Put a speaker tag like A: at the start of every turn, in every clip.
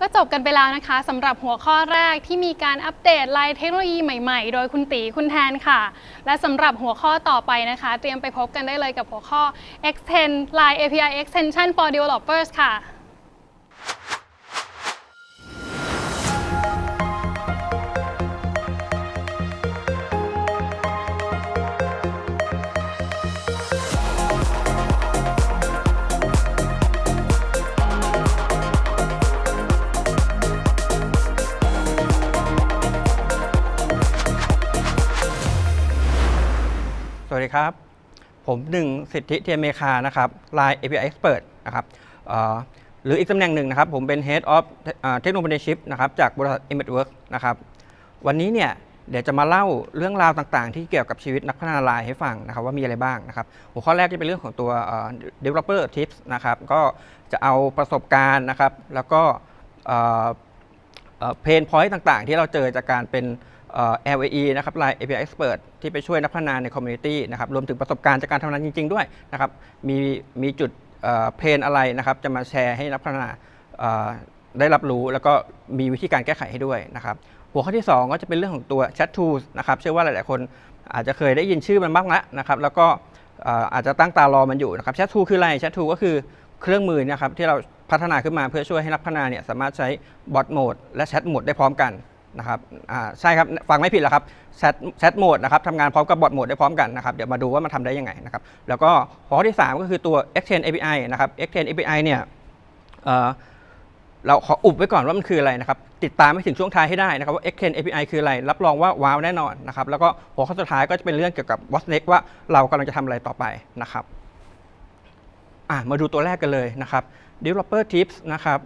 A: ก็จบกันไปแล้วนะคะสำหรับหัวข้อแรกที่มีการอัปเดตไลน์เทคโนโลยีใหม่ๆ โดยคุณตีคุณแทนค่ะ และสำหรับหัวข้อต่อไปนะคะ เตรียมไปพบกันได้เลยกับหัวข้อ Extend Line API Extension for Developers ค่ะ
B: สดีครับ ผมหนึ่งสิทธิเทียมเมคานะครับ Line API Expert นะครับหรืออีกตำแหน่งหนึ่งนะครับ ผมเป็น Head of เทคโนโลยีชิพนะครับจากบริษัท i m a g e w o r k นะครับ วันนี้เนี่ยเดี๋ยวจะมาเล่าเรื่องราวต่างๆ ที่เกี่ยวกับชีวิตนักพัฒนาไลน์ให้ฟังนะครับว่ามีอะไรบ้างนะครับ หัวข้อแรกจะเป็นเรื่องของตัว developer tips นะครับ ก็จะเอาประสบการณ์นะครับ แล้วก็เพนพอยต์ต่างๆ ที่เราเจอจากการเป็น LAE นะครับ Line API Expert ที่ไปช่วยนักพัฒนาในคอมมูนิตี้นะครับรวมถึงประสบการณ์จากการทำงานจริง ๆ ด้วยนะครับมีมีจุดเพนอะไรนะครับจะมาแชร์ให้นักพัฒนาได้รับรู้แล้วก็มีวิธีการแก้ไขให้ด้วยนะครับหัวข้อที่ 2 ก็จะเป็นเรื่องของตัว Chat Tools นะครับเชื่อว่าหลาย ๆ คนอาจจะเคยได้ยินชื่อมันบ้างแล้วนะครับแล้วก็เอ่ออาจจะตั้งตารอมันอยู่นะครับ Chat Tool คืออะไร Chat Tool ก็คือเครื่องมือนะครับที่เราพัฒนาขึ้นมาเพื่อช่วยให้นักพัฒนาเนี่ยสามารถใช้บอทโหมดและแชทโหมดได้พร้อมกัน นะครับอ่าใช่ครับฟังไม่ผิดแล้วครับแชทแชทโหมดนะครับทำงานพร้อมกับบอทโหมดได้พร้อมกันนะครับเดี๋ยวมาดูว่ามันทำได้ยังไงนะครับแล้วก็หัวข้อที่ 3 ก็คือตัว Extend API นะครับ Extend API เนี่ยเเราขออุบไว้ก่อนว่ามันคืออะไรนะครับ ติดตามไปถึงช่วงท้ายให้ได้นะครับว่า Extend API คืออะไร รับรองว่าว้าวแน่นอนนะครับแล้วก็หัวข้อสุดท้ายก็จะเป็นเรื่องเกี่ยวกับ What's Next ว่าเรากำลังจะทำอะไรต่อไปนะครับมาดูตัวแรกกันเลยนะครับ developer tips นะครับ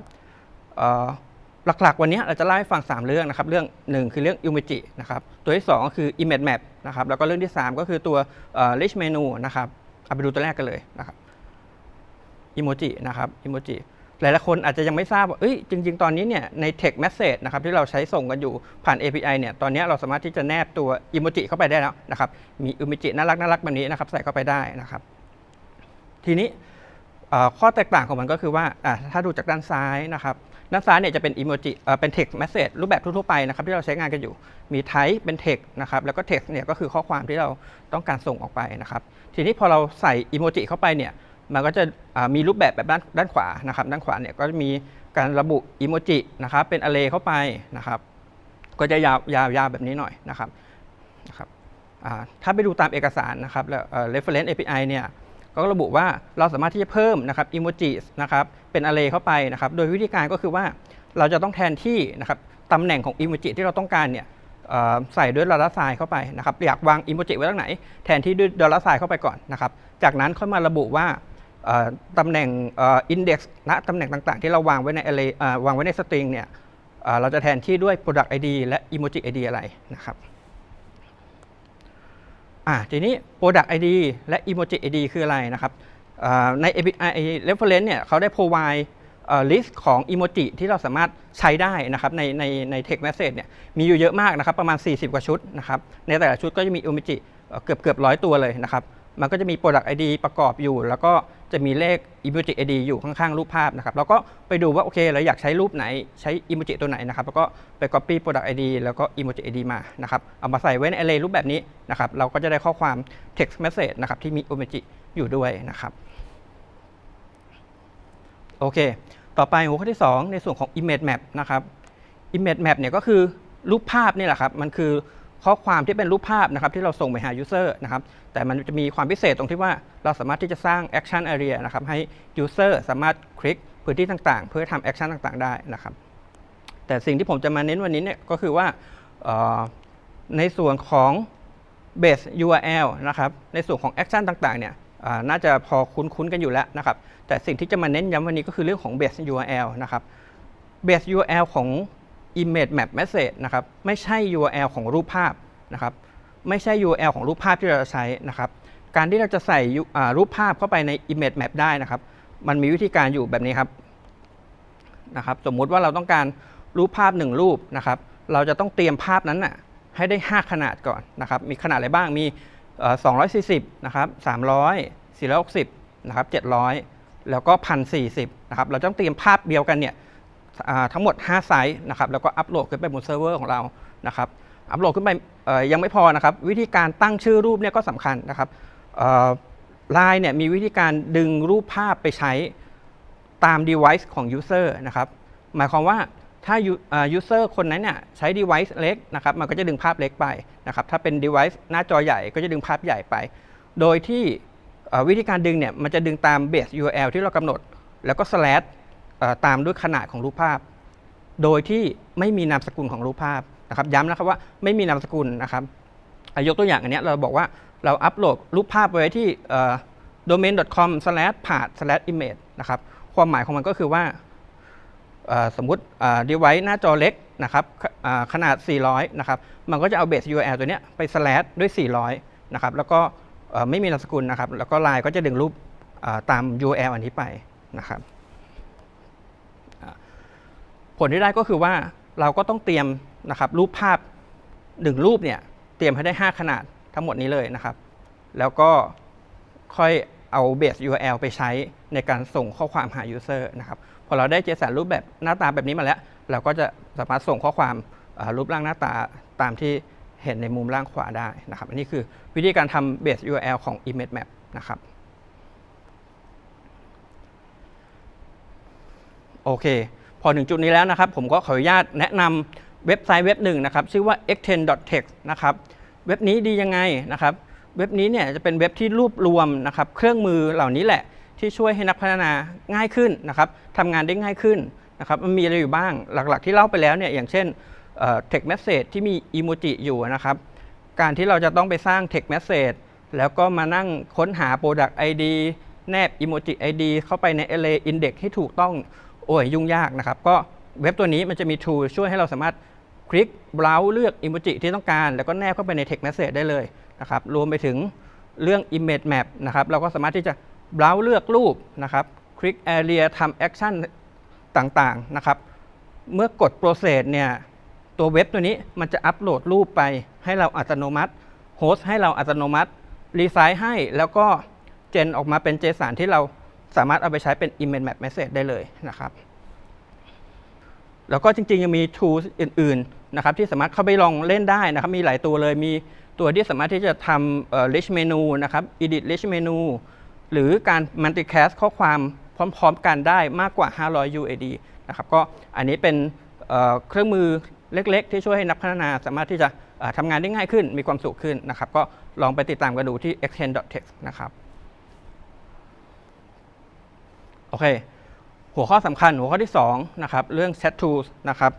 B: หลักๆ วันนี้เราจะเล่าให้ฟัง 3 เรื่องนะครับ เรื่อง 1 คือเรื่อง Image นะครับ ตัวที่ 2 ก็คือ Image Map นะครับ แล้วก็เรื่องที่ 3 ก็คือตัว rich Menu นะครับเอาไปดูตัวแรกกันเลยนะครับ Emoji นะครับ Emoji หลายๆคนอาจจะยังไม่ทราบว่าเอ้ยจริง ๆ ตอนนี้เนี่ยใน Text Message นะครับที่เราใช้ส่งกันอยู่ผ่าน API เนี่ยตอนนี้เราสามารถที่จะแนบตัว Emoji เข้าไปได้แล้วนะครับมี Emoji น่ารักน่ารักแบบนี้นะครับใส่เข้าไปได้นะครับ ทีนี้ข้อแตกต่างของมันก็คือว่าถ้าดูจากด้านซ้ายนะครับ ด้านซ้ายเนี่ยจะเป็น emoji เอ่อเป็น text message รูปแบบทั่วๆไปนะครับที่เราใช้งานกันอยู่ มี type เป็น text นะครับ แล้วก็ text เนี่ยก็คือข้อความที่เราต้องการส่งออกไปนะครับ ทีนี้พอเราใส่ emoji เข้าไปเนี่ย มันก็จะมีรูปแบบแบบด้านด้านขวานะครับ ด้านขวาเนี่ยก็จะมีการระบุ emoji นะครับ เป็น array เข้าไปนะครับ ก็จะยาวยาวยาวแบบนี้หน่อยนะครับนะครับถ้าไปดูตามเอกสารนะครับแล้วเอ่อ reference API เนี่ย ก็ระบุว่าเราสามารถที่จะเพิ่มนะครับ emoji นะครับเป็น array เข้าไปนะครับโดยวิธีการก็คือว่าเราจะต้องแทนที่นะครับตำแหน่งของ emoji ที่เราต้องการเนี่ยใส่ด้วยดอลลาร์ไซน์เข้าไปนะครับอยากวาง emoji ไว้ตรงไหน แทนที่ด้วยดอลลาร์ไซน์เข้าไปก่อนนะครับจากนั้นค่อยมาระบุว่าตำแหน่งเอ่อ index ณตำแหน่งต่างๆ ที่เราวางไว้ใน array เอ่อวางไว้ใน string เนี่ยเอ่อเราจะแทนที่ด้วย product ID และ emoji ID อะไรนะครับ อ่าทีนี้ Product ID และ Emoji ID คืออะไรนะครับใน API Reference เนี่ยเขาได้ provide list ของ Emoji ที่เราสามารถใช้ได้นะครับในในใน text message เนี่ยมีอยู่เยอะมากนะครับประมาณ 40 กว่าชุดนะครับในแต่ละชุดก็จะมี Emoji เกือบเกือบร้อยตัวเลยนะครับมันก็จะมี Product ID ประกอบอยู่ แล้วก็ จะมีเลข Emoji ID อยู่ข้างๆรูปภาพนะครับ แล้วก็ไปดูว่าโอเคเราอยากใช้รูปไหนใช้ Emoji ตัวไหนนะครับ แล้วก็ไป Copy Product ID แล้วก็ Emoji ID มานะครับ เอามาใส่ไว้ใน array รูปแบบนี้นะครับ เราก็จะได้ข้อความ text message นะครับที่มี Emoji อยู่ด้วยนะครับ โอเค ต่อไปหัวข้อที่ 2 ในส่วนของ image map นะครับ image map เนี่ยก็คือรูปภาพนี่แหละครับ มันคือ ข้อความที่เป็นรูปภาพนะครับที่เราส่งไปหา user นะครับแต่มันจะมีความพิเศษตรงที่ว่าเราสามารถที่จะสร้าง action area นะครับให้ user สามารถคลิกพื้นที่ต่างๆ เพื่อทำ action ต่างๆ ได้นะครับแต่สิ่งที่ผมจะมาเน้นวันนี้เนี่ยก็คือว่าในส่วนของ base URL นะครับในส่วนของ action ต่างๆเนี่ยน่าจะพอคุ้นๆกันอยู่แล้วนะครับแต่สิ่งที่จะมาเน้นย้ำวันนี้ก็คือเรื่องของ base URL นะครับ base URL ของ image map message นะครับไม่ใช่ URL ของรูปภาพนะครับไม่ใช่ URL ของรูปภาพที่เราจะใช้นะครับการที่เราจะใส่รูปภาพเข้าไปใน image map ได้นะครับ มันมีวิธีการอยู่แบบนี้ครับนะครับสมมุติว่าเราต้องการรูปภาพหนึ่งรูปนะครับเราจะต้องเตรียมภาพนั้นน่ะให้ได้ 5 ขนาดก่อนนะครับมีขนาดอะไรบ้างมีเอ่อ240นะครับ300 460นะครับ700 แล้วก็ 1040นะครับเราต้องเตรียมภาพเดียวกันเนี่ย ทั้งหมด 5 ไซส์นะครับแล้วก็อัปโหลดขึ้นไปบนเซิร์ฟเวอร์ของเรานะครับอัปโหลดขึ้นไปยังไม่พอนะครับวิธีการตั้งชื่อรูปเนี่ยก็สำคัญนะครับไลน์เนี่ยมีวิธีการดึงรูปภาพไปใช้ตาม device ของ user นะครับหมายความว่าถ้า user คนนั้นเนี่ยใช้ device เล็กนะครับมันก็จะดึงภาพเล็กไปนะครับถ้าเป็น device หน้าจอใหญ่ก็จะดึงภาพใหญ่ไป โดยที่วิธีการดึงเนี่ยมันจะดึงตาม base URL ที่เรากำหนด แล้วก็ slash ตามด้วยขนาดของรูปภาพ โดยที่ไม่มีนามสกุลของรูปภาพนะครับย้ำนะครับว่าไม่มีนามสกุลนะครับยกตัวอย่างอันนี้เราบอกว่าเราอัปโหลดรูปภาพไว้ที่ domain.com/path/image นะครับความหมายของมันก็คือว่าสมมุติดีไว้หน้าจอเล็กนะครับขนาด 400 นะครับ มันก็จะเอา base URL ตัวนี้ไป slash ด้วย 400 นะครับ แล้วก็ไม่มีนามสกุลนะครับ แล้วก็ไลน์ก็จะดึงรูปตาม URL อันนี้ไปนะครับ ผลที่ได้ก็คือว่าเราก็ต้องเตรียมนะครับรูปภาพหนึ่งรูปเนี่ยเตรียมให้ได้ 5 ขนาดทั้งหมดนี้เลยนะครับ แล้วก็ค่อยเอา base URL ไปใช้ในการส่งข้อความหา user นะครับพอเราได้ JSON รูปแบบหน้าตาแบบนี้มาแล้ว เราก็จะสามารถส่งข้อความรูปร่างหน้าตาตามที่เห็นในมุมล่างขวาได้นะครับ อันนี้คือวิธีการทำ base URL ของ image map นะครับโอเค อถึงจุดนี้แล้วนะครับ ผมก็ขออนุญาตแนะนำเว็บไซต์เว็บหนึ่งนะครับ ชื่อว่า x10.text นะครับ เว็บนี้ดียังไงนะครับ เว็บนี้เนี่ยจะเป็นเว็บที่รวบรวมนะครับเครื่องมือเหล่านี้แหละที่ช่วยให้นักพัฒนาง่ายขึ้นนะครับทำงานได้ง่ายขึ้นนะครับมันมีอะไรอยู่บ้างหลักๆ ที่เล่าไปแล้วเนี่ยอย่างเช่น text message ที่มีอีโมจิอยู่นะครับ การที่เราจะต้องไปสร้าง text message แล้วก็มานั่งค้นหา product ID แนบ emoji ID เข้าไปใน array index ให้ถูกต้อง โอ้ยยุ่งยากนะครับ ก็เว็บตัวนี้มันจะมี tool ช่วยให้เราสามารถคลิก browse เลือก emoji ที่ต้องการ แล้วก็แนบเข้าไปใน text message ได้เลยนะครับ รวมไปถึงเรื่อง image map นะครับ เราก็สามารถที่จะ browse เลือกรูปนะครับ คลิก area ทำ action ต่างๆนะครับ เมื่อกด process เนี่ยตัวเว็บตัวนี้มันจะอัปโหลดรูปไปให้เราอัตโนมัติโฮสต์ให้เราอัตโนมัติ รีไซส์ให้แล้วก็เจนออกมาเป็น JSON ที่เรา สามารถเอาไปใช้เป็น image map message ได้เลยนะครับ แล้วก็จริงๆ ยังมี tools อื่นๆนะครับที่สามารถเข้าไปลองเล่นได้นะครับ มีหลายตัวเลยมีตัวที่สามารถที่จะทำ Rich menu นะครับ edit rich menu หรือการ multicast ข้อความพร้อมๆ กันได้มากกว่า 500 UAD นะครับก็อันนี้เป็นเครื่องมือเล็กๆ ที่ช่วยให้นักพัฒนาสามารถที่จะทำงานได้ง่ายขึ้น มีความสุขขึ้นนะครับ ก็ลองไปติดตามกันดูที่ extend.text นะครับ โอเค หัวข้อสำคัญหัวข้อที่2นะครับเรื่อง chat tools นะครับ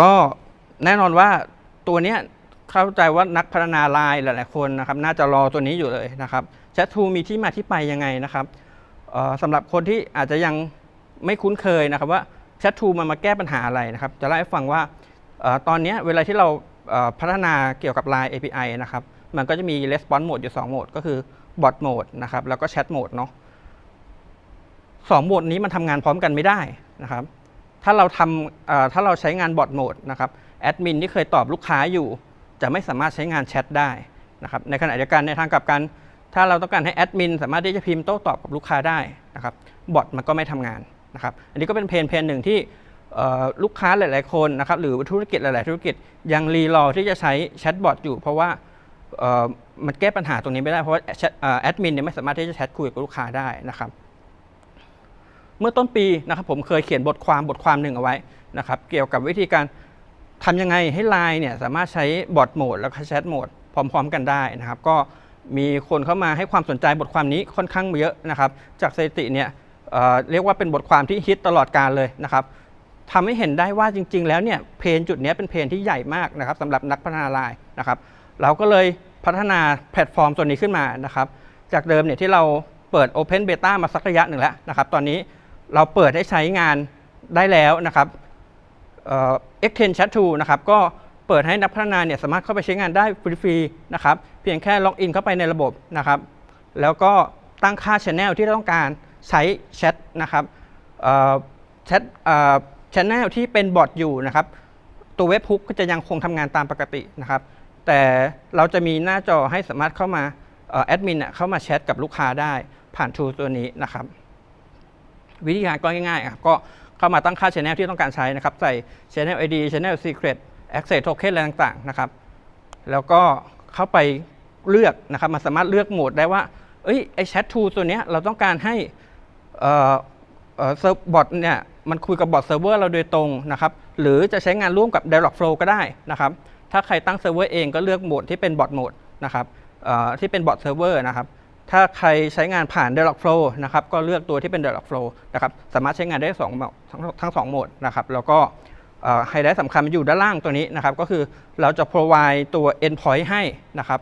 B: ก็แน่นอนว่าตัวเนี้ยเข้าใจว่านักพัฒนาไลน์หลายๆคนนะครับ น่าจะรอตัวนี้อยู่เลยนะครับ chat tool มีที่มาที่ไปยังไงนะครับสำหรับคนที่อาจจะยังไม่คุ้นเคยนะครับว่า chat tool มันมาแก้ปัญหาอะไรนะครับ จะเล่าให้ฟังว่าอตอนนี้เวลาที่เราพัฒนาเกี่ยวกับ Line API นะครับ มันก็จะมี response mode อยู่ 2 โหมด ก็คือ bot mode นะครับ แล้วก็ chat mode เนาะ สองโหมดนี้มันทำงานพร้อมกันไม่ได้นะครับ ถ้าเราทำถ้าเราใช้งานบอทโหมดนะครับแอดมินที่เคยตอบลูกค้าอยู่ จะไม่สามารถใช้งานแชทได้นะครับ ในขณะเดียวกันในทางกลับกัน ถ้าเราต้องการให้แอดมินสามารถที่จะพิมพ์โต้ตอบกับลูกค้าได้นะครับบอทมันก็ไม่ทำงานนะครับ อันนี้ก็เป็นเพนเพนหนึ่งที่ลูกค้าหลาย ๆ คนนะครับหรือธุรกิจหลาย ๆ ธุรกิจยังรีรอที่จะใช้แชทบอทอยู่ เพราะว่ามันแก้ปัญหาตรงนี้ไม่ได้เพราะว่าแอดมินเนี่ยไม่สามารถที่จะแชทคุยกับลูกค้าได้นะครับ เมื่อต้นปีนะครับผมเคยเขียนบทความบทความหนึ่งเอาไว้นะครับเกี่ยวกับวิธีการทำยังไงให้ Line เนี่ยสามารถใช้บอทโหมดแล้วก็แชทโหมดพร้อม ๆ กันได้นะครับก็มีคนเข้ามาให้ความสนใจบทความนี้ค่อนข้างเยอะนะครับจากสถิติเนี่ยเเรียกว่าเป็นบทความที่ฮิตตลอดการเลยนะครับทำให้เห็นได้ว่าจริง ๆ แล้วเนี่ยเพนจุดนี้เป็นเพนที่ใหญ่มากนะครับสำหรับนักพัฒนา Line นะครับเราก็เลยพัฒนาแพลตฟอร์มตัวนี้ขึ้นมานะครับจากเดิมเนี่ยที่เราเปิด Open Beta มาสักระยะหนึ่งแล้วนะครับตอนนี้ เราเปิดให้ใช้งานได้แล้วนะครับเอ่อ Extend Chat นะครับก็เปิดให้นักพัฒนาเนี่ยสามารถเข้าไปใช้งานได้ฟรีๆนะครับเพียงแค่ล็อกอินเข้าไปในระบบนะครับแล้วก็ตั้งค่า Channel ที่ต้องการใช้แชทนะครับแชทเอ่อ Channel ที่เป็นบอทอยู่นะครับ ตัวเว็บฮุกก็จะยังคงทำงานตามปกตินะครับ แต่เราจะมีหน้าจอให้สามารถเข้ามาแอดมินเข้ามาแชทกับลูกค้าได้ผ่านทูตัวนี้นะครับ วิธีการก็ง่ายๆครับก็เข้ามาตั้งค่า channel ที่ต้องการใช้นะครับ ใส่ channel ID channel secret access token อะไรต่างๆนะครับ แล้วก็เข้าไปเลือกนะครับมันสามารถเลือกโหมดได้ว่าเอ้ยไอแชททูตัวเนี้ยเราต้องการให้เอ่อเออเซิร์ฟบอทเนี่ยมันคุยกับบอทเซิร์ฟเวอร์เราโดยตรงนะครับ หรือจะใช้งานร่วมกับ Dialogflow ก็ได้นะครับ ถ้าใครตั้งเซิร์ฟเวอร์เองก็เลือกโหมดที่เป็นบอทโหมดนะครับที่เป็นบอทเซิร์ฟเวอร์นะครับ ถ้าใครใช้งานผ่าน Dialogflow นะครับก็เลือกตัวที่เป็น Dialogflow นะครับสามารถใช้งานได้สองทั้งทั้งสองโหมดนะครับแล้วก็ไฮไลท์สำคัญมันอยู่ด้านล่างตัวนี้นะครับก็คือเราจะ provide ตัว endpoint ให้นะครับ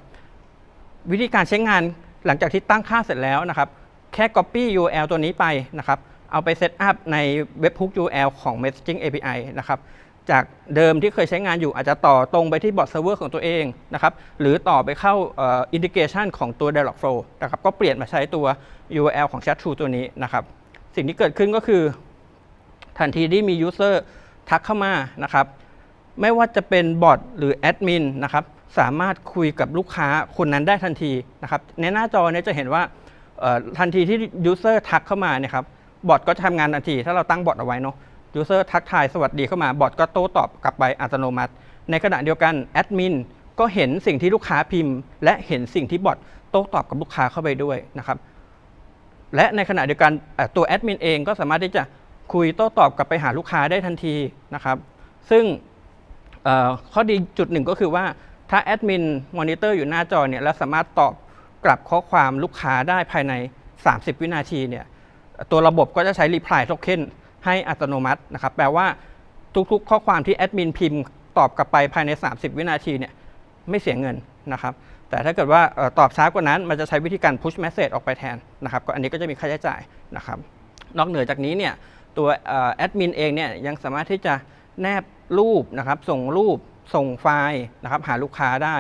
B: วิธีการใช้งานหลังจากที่ตั้งค่าเสร็จแล้วนะครับแค่ copy URL ตัวนี้ไปนะครับเอาไปเซตอัพใน webhook URL ของ messaging API นะครับ จากเดิมที่เคยใช้งานอยู่อาจจะต่อตรงไปที่บอทเซิร์ฟเวอร์ของตัวเองนะครับหรือต่อไปเข้าอินทิเกชันของตัว Dialogflow นะครับก็เปลี่ยนมาใช้ตัว URL ของ Chat2 ตัวนี้นะครับสิ่งที่เกิดขึ้นก็คือ ทันทีที่มี user ทักเข้ามานะครับไม่ว่าจะเป็นบอทหรือแอดมินนะครับสามารถคุยกับลูกค้าคนนั้นได้ทันทีนะครับในหน้าจอเนี้จะเห็นว่าทันทีที่ยูเซอร์ทักเข้ามาเนี่ยครับบอทก็จะทำงานทันที ถ้าเราตั้งบอทเอาไว้เนาะ ยูเซอร์ทักทายสวัสดีเข้ามาบอทก็โต้ตอบกลับไปอัตโนมัติ ในขณะเดียวกันแอดมินก็เห็นสิ่งที่ลูกค้าพิมพ์ และเห็นสิ่งที่บอทโต้ตอบกับลูกค้าเข้าไปด้วยนะครับและในขณะเดียวกันตัวแอดมินเองก็สามารถที่จะคุยโต้ตอบกลับไปหาลูกค้าได้ทันทีนะครับซึ่งข้อดีจุดหนึ่งก็คือว่าถ้าแอดมินมอนิเตอร์อยู่หน้าจอเนี่ยแล้วสามารถตอบกลับข้อความลูกค้าได้ภายใน 30 วินาทีเนี่ยตัวระบบก็จะใช้ reply token ให้อัตโนมัตินะครับ แปลว่าทุกๆ ข้อความที่แอดมินพิมพ์ตอบกลับไปภายใน 30 วินาทีเนี่ยไม่เสียเงินนะครับ แต่ถ้าเกิดว่าตอบช้ากว่านั้น มันจะใช้วิธีการ push message ออกไปแทนนะครับ ก็อันนี้ก็จะมีค่าใช้จ่ายนะครับ นอกเหนือจากนี้เนี่ยตัวแอดมินเองเนี่ยยังสามารถที่จะแนบรูปนะครับส่งรูปส่งไฟล์นะครับหาลูกค้าได้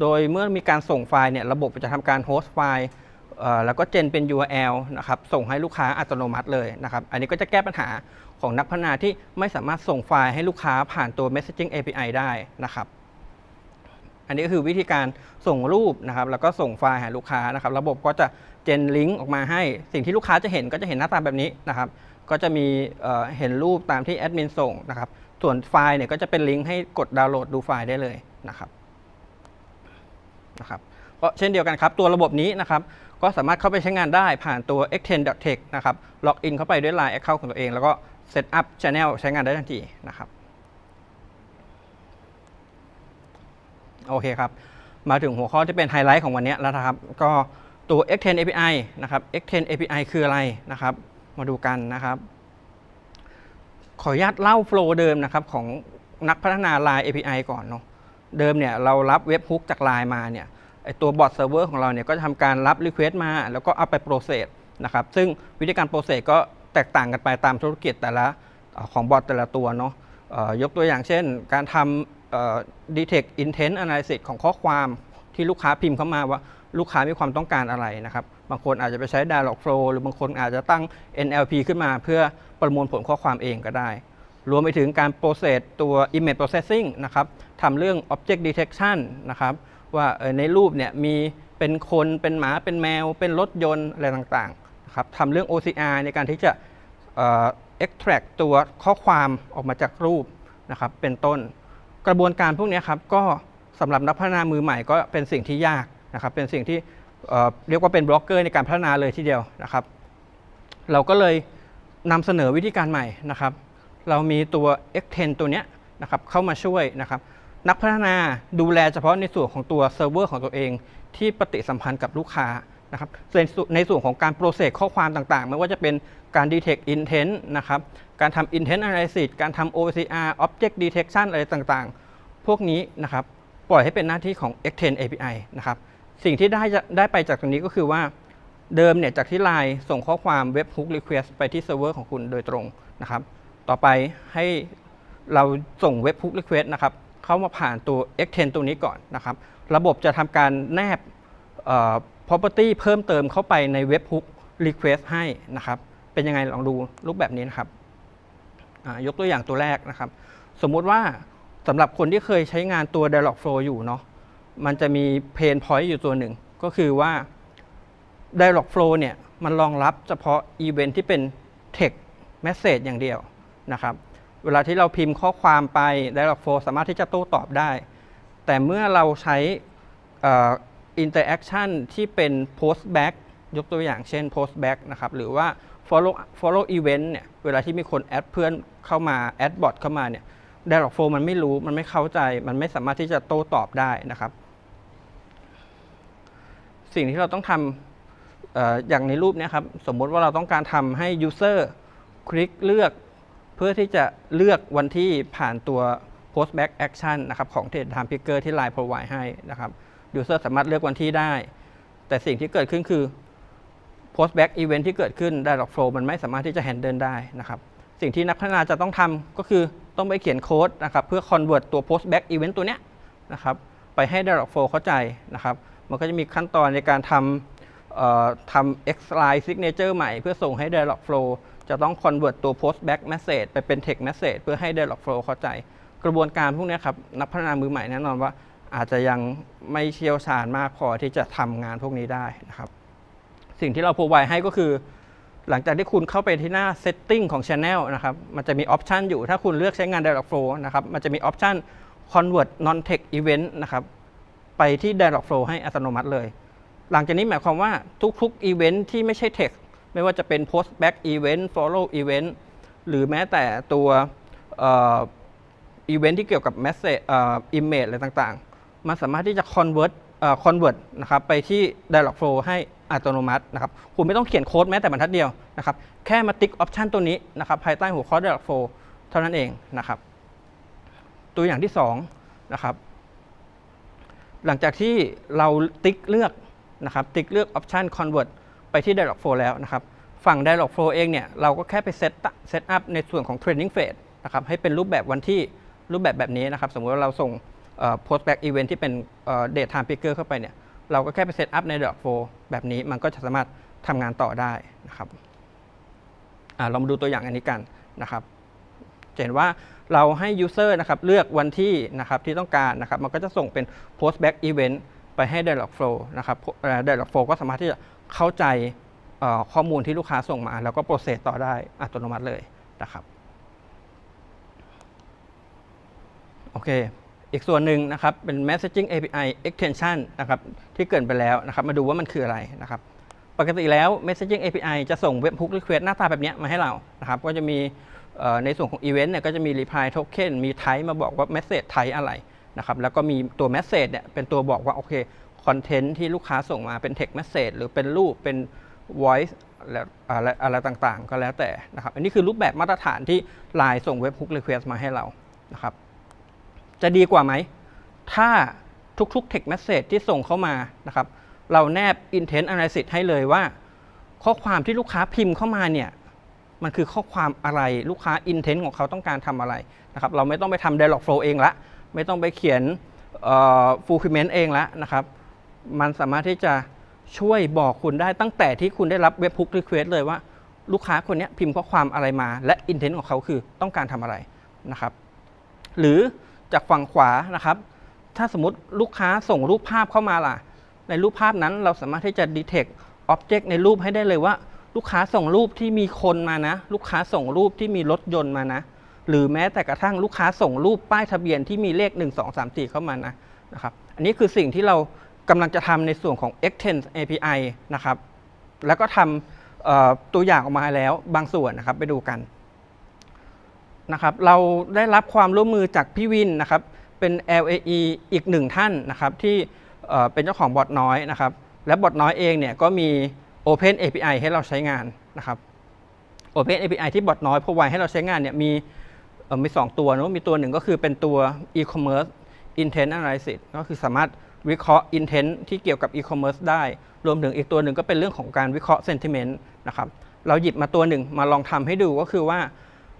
B: โดยเมื่อมีการส่งไฟล์เนี่ยระบบจะทำการโฮสต์ไฟล์ แล้วก็เจนเป็น URL นะครับส่งให้ลูกค้าอัตโนมัติเลยนะครับ อันนี้ก็จะแก้ปัญหาของนักพัฒนาที่ไม่สามารถส่งไฟล์ให้ลูกค้าผ่านตัว Messaging API ได้นะครับ อันนี้ก็คือวิธีการส่งรูปนะครับ แล้วก็ส่งไฟล์หาลูกค้านะครับ ระบบก็จะเจนลิงก์ออกมาให้ สิ่งที่ลูกค้าจะเห็นก็จะเห็นหน้าตาแบบนี้นะครับ ก็จะมีเอ่อเห็นรูปตามที่แอดมินส่งนะครับ ส่วนไฟล์เนี่ยก็จะเป็นลิงก์ให้กดดาวน์โหลดดูไฟล์ได้เลยนะครับนะครับก็เช่นเดียวกันครับตัวระบบนี้นะครับ ก็สามารถเข้าไปใช้งานได้ผ่านตัว x10.tech นะครับล็อกอินเข้าไปด้วย Line Account ของตัวเอง แล้วก็เซตอัพ Channel ใช้งานได้ทันทีนะครับโอเคครับ มาถึงหัวข้อที่เป็นไฮไลท์ของวันนี้แล้วนะครับ ก็ตัว X10 API นะครับ X10 API คืออะไรนะครับ มาดูกันนะครับ ขออนุญาตเล่าโฟล์เดิมนะครับของนักพัฒนา Line API ก่อนเนาะเดิมเนี่ยเรารับเว็บฮุกจาก Line มาเนี่ย ไอตัวบอทเซิร์ฟเวอร์ของเราเนี่ยก็จะทำการรับ Request มา แล้วก็เอาไปโปรเซสนะครับซึ่งวิธีการโปรเซสก็แตกต่างกันไปตามธุรกิจแต่ละของบอทแต่ละตัวเนาะยกตัวอย่างเช่น การทำเอ่อ detect intent analysis ของข้อความที่ลูกค้าพิมพ์เข้ามาว่าลูกค้ามีความต้องการอะไรนะครับ บางคนอาจจะไปใช้ dialog flow หรือบางคนอาจจะตั้ง NLP ขึ้นมาเพื่อประมวลผลข้อความเองก็ได้ รวมไปถึงการ process ตัว image processing นะครับทำเรื่อง object detection นะครับ ว่าในรูปเนี่ยมีเป็นคนเป็นหมาเป็นแมว เป็นรถยนต์อะไรต่างๆนะครับทำเรื่อง OCR ในการที่จะเอ่อ extract ตัวข้อความออกมาจากรูปนะครับเป็นต้น กระบวนการพวกนี้ครับก็สำหรับนักพัฒนามือใหม่ก็เป็นสิ่งที่ยากนะครับเป็นสิ่งที่เเรียกว่าเป็นบล็อกเกอร์ในการพัฒนาเลยทีเดียวนะครับเราก็เลยนำเสนอวิธีการใหม่นะครับ เรามีตัว X10 ตัวเนี้ยนะครับเข้ามาช่วยนะครับ นักพัฒนาดูแลเฉพาะในส่วนของตัวเซิร์ฟเวอร์ของตัวเอง ที่ปฏิสัมพันธ์กับลูกค้านะครับในส่วนของการโปรเซสข้อความต่างๆ ไม่ว่าจะเป็นการ detect intent นะครับ การทำ intent analysis การทำ OCR object detection อะไรต่างๆ พวกนี้นะครับปล่อยให้เป็นหน้าที่ของ X10 API นะครับ สิ่งที่ได้จะได้ไปจากตรงนี้ก็คือว่าเดิมเนี่ยจากที่ Line ส่งข้อความเว็บ hook request ไปที่เซิร์ฟเวอร์ของคุณโดยตรงนะครับ ต่อไปให้เราส่งเว็บ hook request นะครับ เข้ามาผ่านตัว X10 ตัวนี้ก่อนนะครับ ระบบจะทำการแนบ property เพิ่มเติมเข้าไปในเว็บ hook request ให้นะครับ เป็นยังไงลองดูรูปแบบนี้นะครับ ยกตัวอย่างตัวแรกนะครับ สมมุติว่าสำหรับคนที่เคยใช้งานตัว Dialogflow อยู่เนาะ มันจะมี pain point อยู่ตัวหนึ่ง ก็คือว่า Dialogflow เนี่ยมันรองรับเฉพาะอีเวนท์ที่เป็น text message อย่างเดียวนะครับ เวลาที่เราพิมพ์ข้อความไป Dialogflow สามารถที่จะโต้ตอบได้ แต่เมื่อเราใช้เอ่อ interaction ที่เป็น post back ยกตัวอย่างเช่น post back นะครับ หรือว่า follow follow event เนี่ย เวลาที่มีคนแอดเพื่อนเข้ามา แอดบอทเข้ามาเนี่ย Dialogflow มันไม่รู้ มันไม่เข้าใจ มันไม่สามารถที่จะโต้ตอบได้นะครับ สิ่งที่เราต้องทำอออย่างในรูปนี้ครับ สมมติว่าเราต้องการทำให้ user คลิกเลือก เพื่อที่จะเลือกวันที่ผ่านตัว post back action นะครับของ Trade Time Picker ที่ Line provide ให้นะครับ user สามารถเลือกวันที่ได้ แต่สิ่งที่เกิดขึ้นคือ post back event ที่เกิดขึ้น Dialogflow มันไม่สามารถที่จะ handle ได้นะครับ สิ่งที่นักพัฒนาจะต้องทำก็คือต้องไปเขียนโค้ดนะครับเพื่อ convert ตัว post back event ตัวเนี้ยนะครับไปให้ Dialogflow เข้าใจนะครับ มันก็จะมีขั้นตอนในการทำ ทำ X line signature ใหม่เพื่อส่งให้ Dialogflow จะต้อง convert ตัว post back message ไปเป็น text message เพื่อให้ Dialogflow เข้าใจ กระบวนการพวกนี้ครับนักพัฒนามือใหม่แน่นอนว่าอาจจะยังไม่เชี่ยวชาญมากพอที่จะทำงานพวกนี้ได้นะครับ สิ่งที่เรา provide ให้ก็คือ หลังจากที่คุณเข้าไปที่หน้า setting ของ channel นะครับมันจะมี option อยู่ถ้าคุณเลือกใช้งาน Dialogflow นะครับมันจะมี option convert non text event นะครับไปที่ Dialogflow ให้อัตโนมัติเลย หลังจากนี้หมายความว่าทุกๆ event ที่ไม่ใช่ text ไม่ว่าจะเป็น post back event follow event หรือแม้แต่ตัวอ่อ event ที่เกี่ยวกับ message อ่อ image อะไรต่างๆ มันสามารถที่จะ convert เอ่อ convert นะครับไปที่ Dialogflow ให้อัตโนมัตินะครับคุณไม่ต้องเขียนโค้ดแม้แต่บรรทัดเดียวนะครับแค่มาติ๊ก option ตัวนี้นะครับภายใต้หัวข้อ Dialogflow เท่านั้นเองนะครับตัวอย่างที่2นะครับหลังจากที่เราติ๊กเลือก นะครับติ๊กเลือก option convert ไปที่ Dialogflow แล้วนะครับฝั่ง Dialogflow เองเนี่ยเราก็แค่ไปเซตเซตอัพในส่วนของ training phase นะครับให้เป็นรูปแบบวันที่รูปแบบแบบนี้นะครับ สมมุติว่าเราส่ง post back event ที่เป็น date time picker เข้าไปเนี่ยเราก็แค่ไปเซตอัพใน Dialogflow แบบนี้มันก็จะสามารถทำงานต่อได้นะครับเรามาดูตัวอย่างอันนี้กันนะครับจะเห็นว่าเราให้ user นะครับเลือกวันที่นะครับที่ต้องการนะครับมันก็จะส่งเป็น post back event ไปให้ Dialogflow นะครับ Dialogflow ก็สามารถที่จะเข้าใจข้อมูลที่ลูกค้าส่งมา แล้วก็ process ต่อได้อัตโนมัติเลยนะครับโอเค อีกส่วนหนึ่งนะครับ เป็น messaging API extension นะครับ ที่เกิดไปแล้วนะครับ มาดูว่ามันคืออะไรนะครับ ปกติแล้ว messaging API จะส่ง webhook request หน้าตาแบบนี้มาให้เรา นะครับ ก็จะมีในส่วนของ event เนี่ย ก็จะมี reply token มี type มาบอกว่า message type อะไร นะครับแล้วก็มีตัว message เนี่ยเป็นตัวบอกว่าโอเค content ที่ลูกค้าส่งมาเป็น text message หรือเป็นรูปเป็น voice แล้วอะไรอะไรต่างๆ ก็แล้วแต่นะครับ อันนี้คือรูปแบบมาตรฐานที่ Line ส่ง webhook request มาให้เรานะครับ จะดีกว่าไหม ถ้าทุกๆ text message ที่ส่งเข้ามานะครับ เราแนบ intent analysis ให้เลยว่า ข้อความที่ลูกค้าพิมพ์เข้ามาเนี่ย มันคือข้อความอะไรลูกค้า intent ของเขาต้องการทำอะไรนะครับ เราไม่ต้องไปทำ dialog flow เองละ ไม่ต้องไปเขียนเอ่อ fulfillment เองและนะครับ มันสามารถที่จะช่วยบอกคุณได้ตั้งแต่ที่คุณได้รับ webhook request เลยว่าลูกค้าคนนี้พิมพ์ข้อความอะไรมา และ intent ของเขาคือต้องการทำอะไรนะครับ หรือจากฝั่งขวานะครับ ถ้าสมมติลูกค้าส่งรูปภาพเข้ามาล่ะ ในรูปภาพนั้นเราสามารถที่จะ detect object ในรูปให้ได้เลยว่า ลูกค้าส่งรูปที่มีคนมานะ ลูกค้าส่งรูปที่มีรถยนต์มานะ หรือแม้แต่กระทั่งลูกค้าส่งรูปป้ายทะเบียนที่มีเลข 1 2 3 4 เข้ามานะนะครับอันนี้คือสิ่งที่เรากำลังจะทำในส่วนของ Extend API นะครับแล้วก็ทำตัวอย่างออกมาแล้วบางส่วนนะครับไปดูกันนะครับเราได้รับความร่วมมือจากพี่วินนะครับเป็น LAE อีกหนึ่งท่านนะครับที่เเป็นเจ้าของบอทน้อยนะครับและบอทน้อยเองเนี่ยก็มี Open API ให้เราใช้งานนะครับ Open API ที่บอทน้อยพอไวให้เราใช้งานเนี่ยมี เอ่อมี2ตัวเนอะมีตัวหนึ่งก็คือเป็นตัว e-commerce intent analysis ก็คือสามารถวิเคราะห์ intent ที่เกี่ยวกับ e-commerce ได้ รวมถึงอีกตัวหนึ่งก็เป็นเรื่องของการวิเคราะห์ sentiment นะครับ เราหยิบมาตัวหนึ่งมาลองทำให้ดูก็คือว่า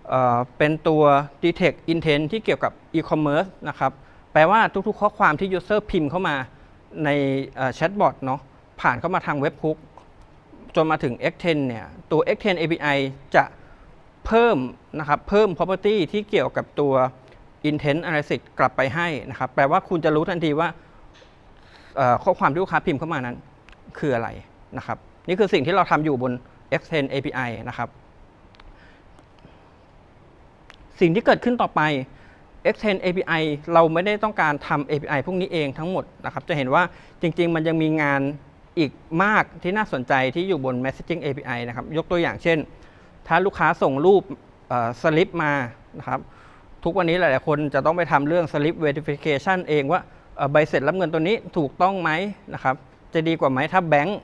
B: เเป็นตัว detect intent ที่เกี่ยวกับ e-commerce นะครับ แปลว่าทุกๆ ข้อความที่ user พิมพ์เข้ามาในแชทบอทเนาะ ผ่านเข้ามาทางเว็บ hook จนมาถึง X10 เนี่ย ตัว X10 API จะ เพิ่มนะครับเพิ่ม property ที่เกี่ยวกับตัว intent analysis กลับไปให้นะครับ แปลว่าคุณจะรู้ทันทีว่าข้อความที่ลูกค้าพิมพ์เข้ามานั้น คืออะไรนะครับ นี่คือสิ่งที่เราทำอยู่บน X10 API นะครับ สิ่งที่เกิดขึ้นต่อไป Extend API เราไม่ได้ต้องการทำ API พวกนี้เองทั้งหมดนะครับ จะเห็นว่าจริง ๆ มันยังมีงานอีกมากที่น่าสนใจที่อยู่บน Messaging API นะครับ ยกตัวอย่างเช่น ถ้าลูกค้าส่งรูปสลิปมานะครับทุกวันนี้หลาย ๆ คนจะต้องไปทำเรื่อง slip verification เองว่าใบเสร็จรับเงินตัวนี้ถูกต้องไหมนะครับ จะดีกว่าไหมถ้าแบงก์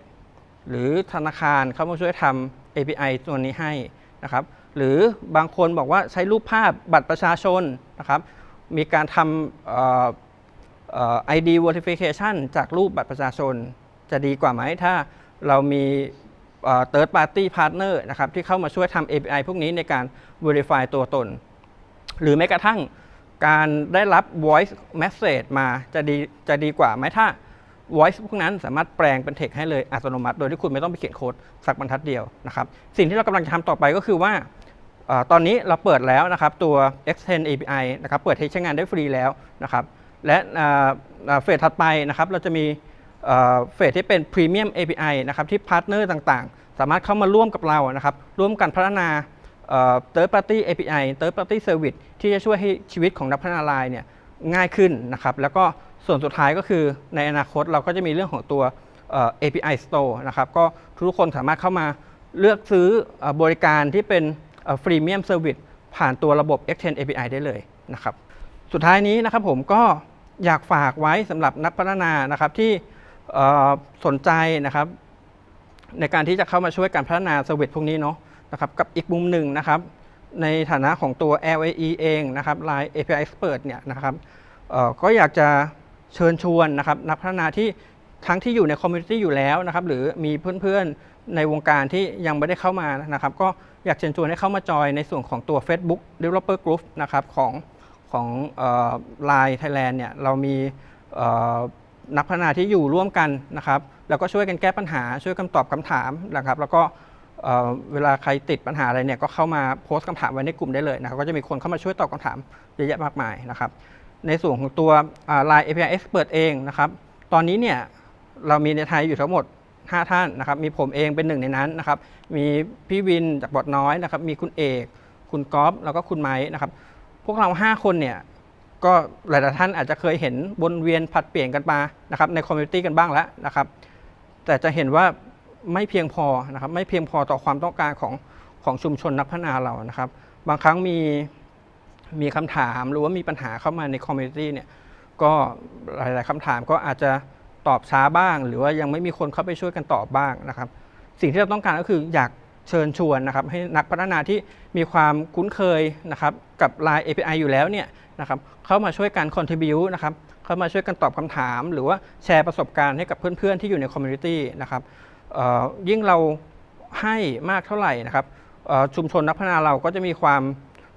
B: หรือธนาคารเข้ามาช่วยทำ API ตัวนี้ให้นะครับ หรือบางคนบอกว่าใช้รูปภาพบัตรประชาชนนะครับ มีการทำเอ่อเอ่อ ID verification จากรูปบัตรประชาชน จะดีกว่าไหมถ้าเรามี เอ่อ third party partner นะครับที่เข้ามาช่วยทำ API พวกนี้ในการ verify ตัวตน หรือแม้กระทั่งการได้รับ voice message มาจะดีจะดีกว่าไหมถ้า voice พวกนั้นสามารถแปลงเป็น text ให้เลยอัตโนมัติ โดยที่คุณไม่ต้องไปเขียนโค้ดสักบรรทัดเดียวนะครับสิ่งที่เรากำลังจะทำต่อไปก็คือว่าอตอนนี้เราเปิดแล้วนะครับตัว extend API นะครับเปิดให้ใช้งานได้ฟรีแล้วนะครับและเฟสถัดไปนะครับเราจะมี เฟสที่เป็น Premium API นะครับที่พาร์ทเนอร์ต่างๆ สามารถเข้ามาร่วมกับเรานะครับร่วมกันพัฒนาเอ่อ third party API third party service ที่จะช่วยให้ชีวิตของนักพัฒนาไลน์เนี่ยง่ายขึ้นนะครับแล้วก็ส่วนสุดท้ายก็คือในอนาคตเราก็จะมีเรื่องของตัว API Store นะครับก็ทุกคนสามารถเข้ามาเลือกซื้อบริการที่เป็นฟรีเมียมเซอร์วิสผ่านตัวระบบ Extend API ได้เลยนะครับ สุดท้ายนี้นะครับผมก็อยากฝากไว้สำหรับนักพัฒนานะครับที่ สนใจนะครับ ในการที่จะเข้ามาช่วยการพัฒนาเซอร์วิสพวกนี้เนาะนะครับกับอีกมุมหนึ่งนะครับ ในฐานะของตัว LAE เองนะครับ Line API Expert เนี่ยนะครับก็อยากจะเชิญชวนนะครับนักพัฒนาที่ทั้งที่อยู่ในคอมมูนิตี้อยู่แล้วนะครับ หรือมีเพื่อนๆในวงการที่ยังไม่ได้เข้ามานะครับ ก็อยากเชิญชวนให้เข้ามาจอยในส่วนของตัว Facebook Developer Group นะครับของของไลน์ไทยแลนด์เนี่ยเรามีเนักพัฒนาที่อยู่ร่วมกันนะครับแล้วก็ช่วยกันแก้ปัญหา ช่วยกันตอบคำถามนะครับ แล้วก็เวลาใครติดปัญหาอะไรเนี่ยก็เข้ามาโพสต์คำถามไว้ในกลุ่มได้เลยนะครับก็จะมีคนเข้ามาช่วยตอบคำถามเยอะแยะมากมายนะครับในส่วนของตัว Line API Expert เองนะครับตอนนี้เนี่ยเรามีในไทยอยู่ทั้งหมด 5 ท่านนะครับมีผมเองเป็นหนึ่งในนั้นนะครับมีพี่วินจากบอดน้อยนะครับมีคุณเอก คุณก๊อฟแล้วก็คุณไม้นะครับพวกเรา 5 คนเนี่ย ก็หลายๆท่านอาจจะเคยเห็นวนเวียนผัดเปลี่ยนกันมานะครับในคอมมูนิตี้กันบ้างแล้วนะครับ แต่จะเห็นว่าไม่เพียงพอนะครับไม่เพียงพอต่อความต้องการของของชุมชนนักพัฒนาเรานะครับ บางครั้งมีมีคำถามหรือว่ามีปัญหาเข้ามาในคอมมูนิตี้เนี่ยก็หลาย ๆคำถามก็อาจจะตอบช้าบ้าง หรือว่ายังไม่มีคนเข้าไปช่วยกันตอบบ้างนะครับ สิ่งที่เราต้องการก็คืออยาก เชิญชวนนะครับให้นักพัฒนาที่มีความคุ้นเคยนะครับกับ Line API อยู่แล้วเนี่ยนะครับเข้ามาช่วยกัน contribu นะครับเข้ามาช่วยกันตอบคำถาม หรือว่าแชร์ประสบการณ์ให้กับเพื่อนๆที่อยู่ในคอมมูนิตี้นะครับยิ่งเราให้มากเท่าไหร่นะครับชุมชนนักพัฒนาเราก็จะมีความ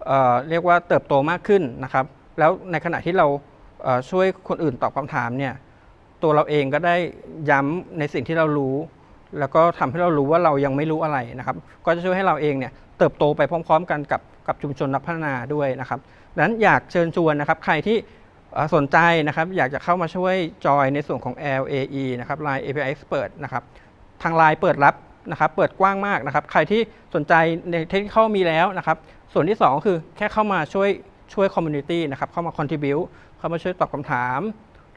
B: เเรียกว่าเติบโตมากขึ้นนะครับ แล้วในขณะที่เราเช่วยคนอื่นตอบคำถามเนี่ยตัวเราเองก็ได้ย้ำในสิ่งที่เรารู้ แล้วก็ทำให้เรารู้ว่าเรายังไม่รู้อะไรนะครับ ก็จะช่วยให้เราเองเนี่ยเติบโตไปพร้อม ๆ กันกับกับชุมชนนักพัฒนาด้วยนะครับดังนั้นอยากเชิญชวนนะครับ ใครที่สนใจนะครับ อยากจะเข้ามาช่วยจอยในส่วนของ LAE นะครับ Line API Expert นะครับทาง Line เปิดรับนะครับ เปิดกว้างมากนะครับ ใครที่สนใจในเทคนิคมีแล้วนะครับ ส่วนที่2ก็คือแค่เข้ามาช่วยช่วยคอมมูนิตี้นะครับ เข้ามา contribute เข้ามาช่วยตอบคำถาม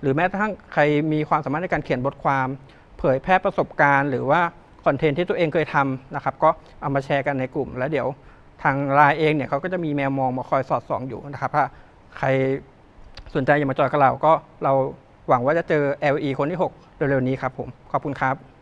B: หรือแม้กระทั่งใครมีความสามารถในการเขียนบทความ เผยแพร่ประสบการณ์ หรือว่าคอนเทนต์ที่ตัวเองเคยทำนะครับ ก็เอามาแชร์กันในกลุ่ม แล้วเดี๋ยวทางไลน์เองเนี่ยเขาก็จะมีแมวมองมาคอยสอดส่องอยู่นะครับถ้าใครสนใจอยากมาจอยกับเราก็เราหวังว่าจะเจอ LE คนที่ 6 เร็วๆนี้ครับผม ขอบคุณครับ